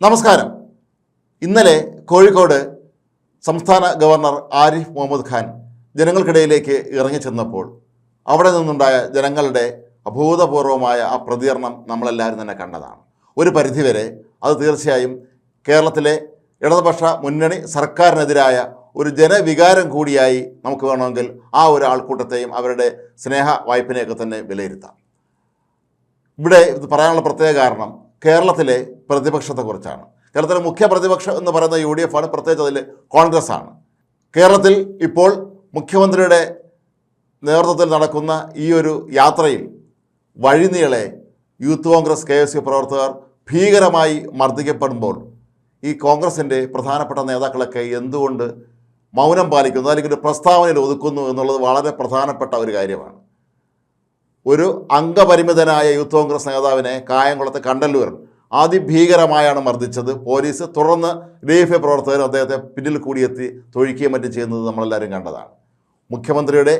നമസ്കാരം. ഇന്നലെ കോഴിക്കോട് സംസ്ഥാന ഗവർണർ ആരിഫ് മുഹമ്മദ് ഖാൻ ജനങ്ങൾക്കിടയിലേക്ക് ഇറങ്ങിച്ചെന്നപ്പോൾ അവിടെ നിന്നുണ്ടായ ജനങ്ങളുടെ അഭൂതപൂർവമായ ആ പ്രതികരണം നമ്മളെല്ലാവരും തന്നെ കണ്ടതാണ്. ഒരു പരിധിവരെ അത് തീർച്ചയായും കേരളത്തിലെ ഇടതുപക്ഷ മുന്നണി സർക്കാരിനെതിരായ ഒരു ജനവികാരം കൂടിയായി നമുക്ക് വേണമെങ്കിൽ ആ ഒരു ആൾക്കൂട്ടത്തെയും അവരുടെ സ്നേഹ വായ്പിനെയൊക്കെ തന്നെ വിലയിരുത്താം. ഇവിടെ ഇത് പറയാനുള്ള പ്രത്യേക കാരണം കേരളത്തിലെ പ്രതിപക്ഷത്തെക്കുറിച്ചാണ്. കേരളത്തിലെ മുഖ്യ പ്രതിപക്ഷം എന്ന് പറയുന്ന യു ഡി എഫ് ആണ് പ്രത്യേകിച്ച് അതിൽ കോൺഗ്രസ്സാണ് കേരളത്തിൽ ഇപ്പോൾ മുഖ്യമന്ത്രിയുടെ നേതൃത്വത്തിൽ നടക്കുന്ന ഈ ഒരു യാത്രയിൽ വഴിനീളെ youth Congress K S U പ്രവർത്തകർ ഭീകരമായി മർദ്ദിക്കപ്പെടുമ്പോൾ ഈ കോൺഗ്രസിന്റെ പ്രധാനപ്പെട്ട നേതാക്കളൊക്കെ എന്തുകൊണ്ട് മൗനം പാലിക്കുന്നു? അല്ലെങ്കിൽ ഒരു പ്രസ്താവനയിൽ ഒതുക്കുന്നു എന്നുള്ളത് വളരെ പ്രധാനപ്പെട്ട ഒരു കാര്യമാണ്. ഒരു അംഗപരിമിതനായ യൂത്ത് കോൺഗ്രസ് നേതാവിനെ കായംകുളത്ത് കണ്ടല്ലൂർ അതിഭീകരമായാണ് മർദ്ദിച്ചത്. പോലീസ് തുടർന്ന് ലീഫ് പ്രവർത്തകർ അദ്ദേഹത്തെ പിന്നിൽ കൂടിയെത്തി തൊഴിക്കുകയും മറ്റും ചെയ്യുന്നത് നമ്മളെല്ലാവരും കണ്ടതാണ്. മുഖ്യമന്ത്രിയുടെ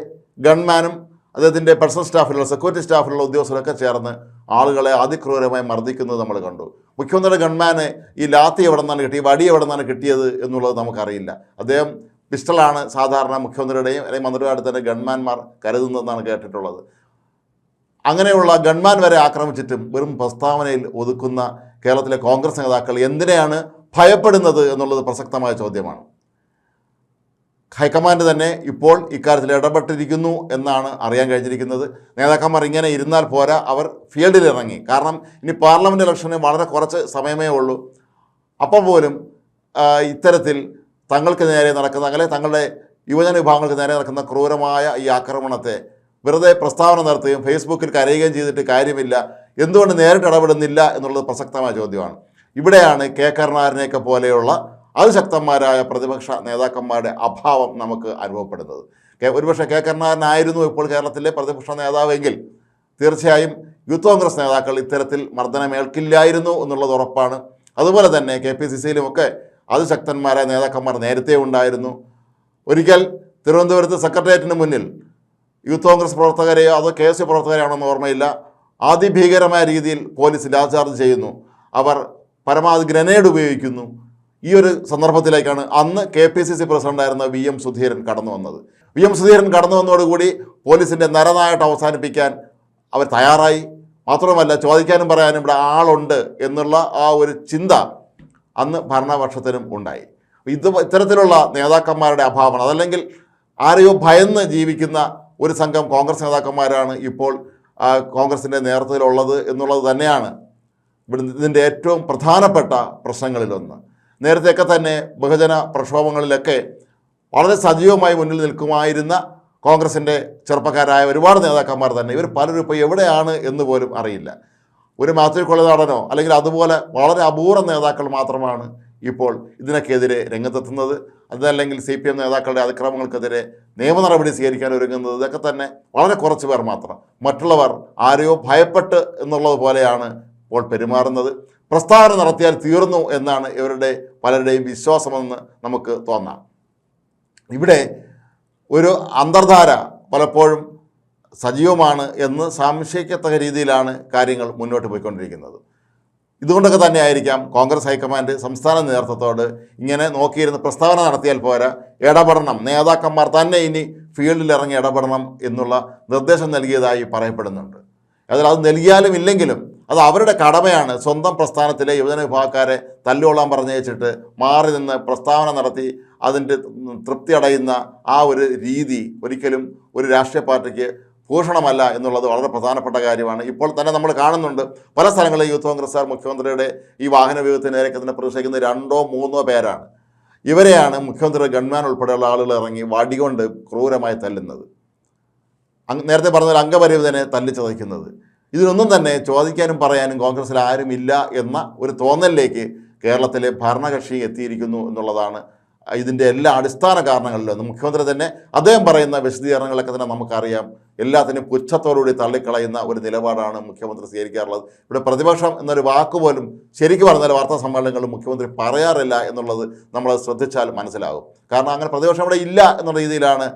ഗൺമാനും അദ്ദേഹത്തിന്റെ പേഴ്സണൽ സ്റ്റാഫിലുള്ള സെക്യൂരിറ്റി സ്റ്റാഫിലുള്ള ഉദ്യോഗസ്ഥരൊക്കെ ചേർന്ന് ആളുകളെ അതിക്രൂരമായി മർദ്ദിക്കുന്നത് നമ്മൾ കണ്ടു. മുഖ്യമന്ത്രിയുടെ ഗൺമാന് ഈ ലാത്തി എവിടെ നിന്നാണ് കിട്ടി വടി എവിടെ നിന്നാണ് കിട്ടിയത് എന്നുള്ളത് നമുക്കറിയില്ല. അദ്ദേഹം പിസ്റ്റളാണ് സാധാരണ മുഖ്യമന്ത്രിയുടെയും അല്ലെങ്കിൽ മന്ത്രിയുടെ അടുത്തന്നെ ഗൺമാന്മാർ കരുതുന്നതെന്നാണ് കേട്ടിട്ടുള്ളത്. അങ്ങനെയുള്ള ഗൺമാൻ വരെ ആക്രമിച്ചിട്ടും വെറും പ്രസ്താവനയിൽ ഒതുക്കുന്ന കേരളത്തിലെ കോൺഗ്രസ് നേതാക്കൾ എന്തിനെയാണ് ഭയപ്പെടുന്നത് എന്നുള്ളത് പ്രസക്തമായ ചോദ്യമാണ്. ഹൈക്കമാൻഡ് തന്നെ ഇപ്പോൾ ഇക്കാര്യത്തിൽ ഇടപെട്ടിരിക്കുന്നു എന്നാണ് അറിയാൻ കഴിഞ്ഞിരിക്കുന്നത്. നേതാക്കന്മാർ ഇങ്ങനെ ഇരുന്നാൽ പോരാ അവർ ഫീൽഡിൽ ഇറങ്ങി. കാരണം ഇനി പാർലമെന്റ് ഇലക്ഷന് വളരെ കുറച്ച് സമയമേ ഉള്ളൂ. അപ്പോൾ പോലും ഇത്തരത്തിൽ തങ്ങൾക്ക് നേരെ നടക്കുന്ന അങ്ങനെ തങ്ങളുടെ യുവജന വിഭാഗങ്ങൾക്ക് നേരെ നടക്കുന്ന ക്രൂരമായ ഈ ആക്രമണത്തെ വെറുതെ പ്രസ്താവന നടത്തുകയും ഫേസ്ബുക്കിൽ കരയുകയും ചെയ്തിട്ട് കാര്യമില്ല എന്തുകൊണ്ട് നേരിട്ട് ഇടപെടുന്നില്ല എന്നുള്ളത് പ്രസക്തമായ ചോദ്യമാണ്. ഇവിടെയാണ് കെ. കരുണാകരനെയൊക്കെ പോലെയുള്ള അതിശക്തന്മാരായ പ്രതിപക്ഷ നേതാക്കന്മാരുടെ അഭാവം നമുക്ക് അനുഭവപ്പെടുന്നത്. ഒരുപക്ഷെ കെ. കരുണാകരനായിരുന്നു ഇപ്പോൾ കേരളത്തിലെ പ്രതിപക്ഷ നേതാവെങ്കിൽ തീർച്ചയായും യൂത്ത് കോൺഗ്രസ് നേതാക്കൾ ഇത്തരത്തിൽ മർദ്ദനമേൽക്കില്ലായിരുന്നു എന്നുള്ളത് ഉറപ്പാണ്. അതുപോലെ തന്നെ കെ. പി. സി. സിയിലുമൊക്കെ അതിശക്തന്മാരായ നേതാക്കന്മാർ നേരത്തെ ഉണ്ടായിരുന്നു. ഒരിക്കൽ തിരുവനന്തപുരത്ത് സെക്രട്ടേറിയറ്റിന് മുന്നിൽ യൂത്ത് കോൺഗ്രസ് പ്രവർത്തകരെയോ അതോ കെ എസ് യു പ്രവർത്തകരെയാണെന്ന് ഓർമ്മയില്ല. അതിഭീകരമായ രീതിയിൽ പോലീസ് ലാചാർജ് ചെയ്യുന്നു. അവർ പരമാവധി ഗ്രനേഡ് ഉപയോഗിക്കുന്നു. ഈ ഒരു സന്ദർഭത്തിലേക്കാണ് അന്ന് കെ പി സി സി പ്രസിഡന്റായിരുന്ന വി എം സുധീരൻ കടന്നു വന്നത്. വി എം സുധീരൻ കടന്നു വന്നതോടുകൂടി പോലീസിന്റെ നരനായിട്ട് അവസാനിപ്പിക്കാൻ അവർ തയ്യാറായി. മാത്രമല്ല ചോദിക്കാനും പറയാനും ഇവിടെ ആളുണ്ട് എന്നുള്ള ആ ഒരു ചിന്ത അന്ന് ഭരണപക്ഷത്തിനും ഉണ്ടായി. ഇത് ഇത്തരത്തിലുള്ള നേതാക്കന്മാരുടെ അഭാവമാണ്. അതല്ലെങ്കിൽ ആരെയോ ഭയന്ന് ജീവിക്കുന്ന ഒരു സംഘം കോൺഗ്രസ് നേതാക്കന്മാരാണ് ഇപ്പോൾ കോൺഗ്രസിന്റെ നേതൃത്വത്തിലുള്ളത് എന്നുള്ളത് തന്നെയാണ് ഇതിന്റെ ഏറ്റവും പ്രധാനപ്പെട്ട പ്രശ്നങ്ങളിലൊന്ന്. നേരത്തെയൊക്കെ തന്നെ ബഹുജന പ്രക്ഷോഭങ്ങളിലൊക്കെ വളരെ സജീവമായി മുന്നിൽ നിൽക്കുമായിരുന്ന കോൺഗ്രസിന്റെ ചെറുപ്പക്കാരായ ഒരുപാട് നേതാക്കന്മാർ തന്നെ. ഇവർ പലരും ഇപ്പോൾ എവിടെയാണ് എന്ന് പോലും അറിയില്ല. ഒരു മാത്യു കൊള്ളനാടനോ അല്ലെങ്കിൽ അതുപോലെ വളരെ അപൂർവ നേതാക്കൾ മാത്രമാണ് ഇപ്പോൾ ഇതിനൊക്കെതിരെ രംഗത്തെത്തുന്നത് അതല്ലെങ്കിൽ സി പി എം നേതാക്കളുടെ അതിക്രമങ്ങൾക്കെതിരെ നിയമ നടപടി സ്വീകരിക്കാൻ ഒരുങ്ങുന്നത് ഇതൊക്കെ തന്നെ വളരെ കുറച്ച് പേർ മാത്രം. മറ്റുള്ളവർ ആരെയോ ഭയപ്പെട്ട് എന്നുള്ളത് പോലെയാണ് ഇപ്പോൾ പെരുമാറുന്നത്. പ്രസ്താവന നടത്തിയാൽ തീർന്നു എന്നാണ് ഇവരുടെ പലരുടെയും വിശ്വാസമെന്ന് നമുക്ക് തോന്നാം. ഇവിടെ ഒരു അന്തർധാര പലപ്പോഴും സജീവമാണ് എന്ന് സംശയിക്കത്തക്ക രീതിയിലാണ് കാര്യങ്ങൾ മുന്നോട്ട് പോയിക്കൊണ്ടിരിക്കുന്നത്. ഇതുകൊണ്ടൊക്കെ തന്നെയായിരിക്കാം കോൺഗ്രസ് ഹൈക്കമാൻഡ് സംസ്ഥാന നേതൃത്വത്തോട് ഇങ്ങനെ നോക്കിയിരുന്ന് പ്രസ്താവന നടത്തിയാൽ പോരാ ഇടപെടണം. നേതാക്കന്മാർ തന്നെ ഇനി ഫീൽഡിൽ ഇറങ്ങി ഇടപെടണം എന്നുള്ള നിർദ്ദേശം നൽകിയതായി പറയപ്പെടുന്നുണ്ട്. അതിൽ അത് നൽകിയാലും ഇല്ലെങ്കിലും അത് അവരുടെ കടമയാണ്. സ്വന്തം പ്രസ്ഥാനത്തിലെ യുവജന വിഭാഗക്കാരെ തല്ലുകൊള്ളാൻ പറഞ്ഞയച്ചിട്ട് മാറി നിന്ന് പ്രസ്താവന നടത്തി അതിന്റെ തൃപ്തി അടയുന്ന ആ ഒരു രീതി ഒരിക്കലും ഒരു രാഷ്ട്രീയ പാർട്ടിക്ക് ഭൂഷണമല്ല എന്നുള്ളത് വളരെ പ്രധാനപ്പെട്ട കാര്യമാണ്. ഇപ്പോൾ തന്നെ നമ്മൾ കാണുന്നുണ്ട് പല സ്ഥലങ്ങളിലും യൂത്ത് കോൺഗ്രസ്സുകാർ മുഖ്യമന്ത്രിയുടെ ഈ വാഹന വ്യൂഹത്തിനേരൊക്കെ തന്നെ പ്രതിഷേധിക്കുന്ന രണ്ടോ മൂന്നോ പേരാണ്. ഇവരെയാണ് മുഖ്യമന്ത്രിയുടെ ഗൺമാൻ ഉൾപ്പെടെയുള്ള ആളുകൾ ഇറങ്ങി വടികൊണ്ട് ക്രൂരമായി തല്ലുന്നത്. നേരത്തെ പറഞ്ഞ അംഗപരിവിതനെ തല്ലി തല്ലിച്ചതയ്ക്കുന്നത് ഇതിനൊന്നും തന്നെ ചോദിക്കാനും പറയാനും കോൺഗ്രസ്സിൽ ആരുമില്ല എന്ന ഒരു തോന്നലിലേക്ക് കേരളത്തിലെ ഭരണകക്ഷി എത്തിയിരിക്കുന്നു എന്നുള്ളതാണ് ഇതിന്റെ എല്ലാ അടിസ്ഥാന കാരണങ്ങളിലും മുഖ്യമന്ത്രി തന്നെ അദ്ദേഹം പറയുന്ന വിശദീകരണങ്ങളൊക്കെ തന്നെ നമുക്കറിയാം. എല്ലാത്തിനും പുച്ഛത്തോടുകൂടി തള്ളിക്കളയുന്ന ഒരു നിലപാടാണ് മുഖ്യമന്ത്രി സ്വീകരിക്കാറുള്ളത്. ഇവിടെ പ്രതിപക്ഷം എന്നൊരു വാക്കുപോലും ശരിക്കും പറഞ്ഞാൽ വാർത്താ സമ്മേളനങ്ങളിൽ മുഖ്യമന്ത്രി പറയാറില്ല എന്നുള്ളത് നമ്മൾ ശ്രദ്ധിച്ചാൽ മനസ്സിലാകും. കാരണം അങ്ങനെ പ്രതിപക്ഷം ഇവിടെ ഇല്ല എന്നുള്ള രീതിയിലാണ്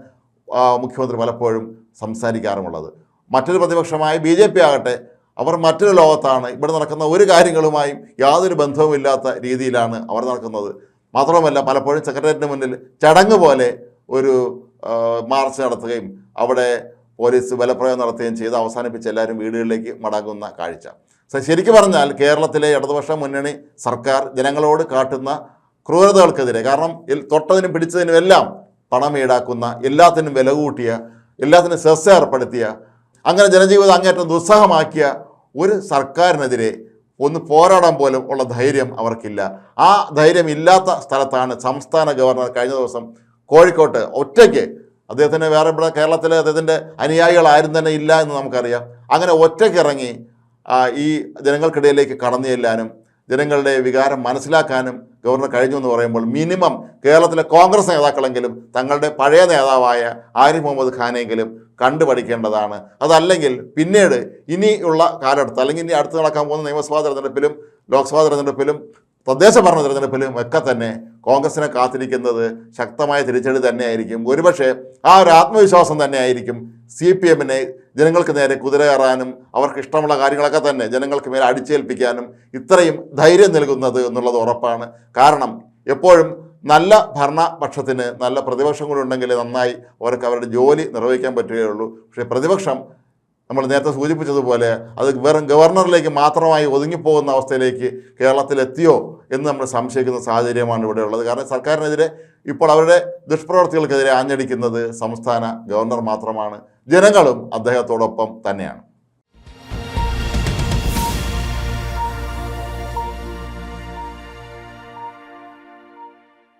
മുഖ്യമന്ത്രി പലപ്പോഴും സംസാരിക്കാറുമുള്ളത്. മറ്റൊരു പ്രതിപക്ഷമായ ബി ജെ പി ആകട്ടെ അവർ മറ്റൊരു ലോകത്താണ്. ഇവിടെ നടക്കുന്ന ഒരു കാര്യങ്ങളുമായും യാതൊരു ബന്ധവുമില്ലാത്ത രീതിയിലാണ് അവർ നടക്കുന്നത്. മാത്രമല്ല പലപ്പോഴും സെക്രട്ടേറിയറ്റിന് മുന്നിൽ ചടങ്ങ് പോലെ ഒരു മാർച്ച് നടത്തുകയും അവിടെ പോലീസ് ബലപ്രയോഗം നടത്തുകയും ചെയ്ത് അവസാനിപ്പിച്ച് എല്ലാവരും വീടുകളിലേക്ക് മടങ്ങുന്ന കാഴ്ച. ശരിക്കും പറഞ്ഞാൽ കേരളത്തിലെ ഇടതുപക്ഷ മുന്നണി സർക്കാർ ജനങ്ങളോട് കാട്ടുന്ന ക്രൂരതകൾക്കെതിരെ കാരണം തൊട്ടതിനും പിടിച്ചതിനും എല്ലാം പണം ഈടാക്കുന്ന എല്ലാത്തിനും വില കൂട്ടിയ എല്ലാത്തിനും സെസ് ഏർപ്പെടുത്തിയ അങ്ങനെ ജനജീവിതം അങ്ങേറ്റം ദുസ്സഹമാക്കിയ ഒരു സർക്കാരിനെതിരെ ഒന്ന് പോരാടാൻ പോലും ഉള്ള ധൈര്യം അവർക്കില്ല. ആ ധൈര്യം ഇല്ലാത്ത സ്ഥലത്താണ് സംസ്ഥാന ഗവർണർ കഴിഞ്ഞ ദിവസം കോഴിക്കോട്ട് ഒറ്റയ്ക്ക് അദ്ദേഹത്തിന് വേറെ ഇവിടെ കേരളത്തിലെ അദ്ദേഹത്തിന്റെ അനുയായികൾ ആരും തന്നെ ഇല്ല എന്ന് നമുക്കറിയാം. അങ്ങനെ ഒറ്റയ്ക്ക് ഇറങ്ങി ഈ ജനങ്ങൾക്കിടയിലേക്ക് കടന്നു ചെല്ലാനും ജനങ്ങളുടെ വികാരം മനസ്സിലാക്കാനും ഗവർണർ കഴിഞ്ഞു എന്ന് പറയുമ്പോൾ മിനിമം കേരളത്തിലെ കോൺഗ്രസ് നേതാക്കളെങ്കിലും തങ്ങളുടെ പഴയ നേതാവായ ആരിഫ് മുഹമ്മദ് ഖാനെങ്കിലും കണ്ടുപഠിക്കേണ്ടതാണ് അതല്ലെങ്കിൽ പിന്നീട് ഇനിയുള്ള കാലഘട്ടത്ത് അല്ലെങ്കിൽ ഇനി അടുത്ത് നടക്കാൻ പോകുന്ന നിയമസഭാ തെരഞ്ഞെടുപ്പിലും ലോക്സഭാ തെരഞ്ഞെടുപ്പിലും തദ്ദേശ ഭരണ തെരഞ്ഞെടുപ്പിലും ഒക്കെ തന്നെ കോൺഗ്രസിനെ കാത്തിരിക്കുന്നത് ശക്തമായ തിരിച്ചടി തന്നെയായിരിക്കും. ഒരുപക്ഷെ ആ ഒരു ആത്മവിശ്വാസം തന്നെയായിരിക്കും സി പി എമ്മിനെ ജനങ്ങൾക്ക് നേരെ കുതിര കയറാനും അവർക്ക് ഇഷ്ടമുള്ള കാര്യങ്ങളൊക്കെ തന്നെ ജനങ്ങൾക്ക് മേലെ അടിച്ചേൽപ്പിക്കാനും ഇത്രയും ധൈര്യം നൽകുന്നത് എന്നുള്ളത് ഉറപ്പാണ്. കാരണം എപ്പോഴും നല്ല ഭരണപക്ഷത്തിന് നല്ല പ്രതിപക്ഷം കൂടി ഉണ്ടെങ്കിൽ നന്നായി അവർക്ക് അവരുടെ ജോലി നിർവഹിക്കാൻ പറ്റുകയുള്ളൂ. പക്ഷേ പ്രതിപക്ഷം നമ്മൾ നേരത്തെ സൂചിപ്പിച്ചതുപോലെ അത് വെറും ഗവർണറിലേക്ക് മാത്രമായി ഒതുങ്ങിപ്പോകുന്ന അവസ്ഥയിലേക്ക് കേരളത്തിലെത്തിയോ എന്ന് നമ്മൾ സംശയിക്കുന്ന സാഹചര്യമാണ് ഇവിടെ ഉള്ളത്. കാരണം സർക്കാരിനെതിരെ ഇപ്പോൾ അവരുടെ ദുഷ്പ്രവർത്തികൾക്കെതിരെ ആഞ്ഞടിക്കുന്നത് സംസ്ഥാന ഗവർണർ മാത്രമാണ്. ജനങ്ങളും അദ്ദേഹത്തോടൊപ്പം തന്നെയാണ്.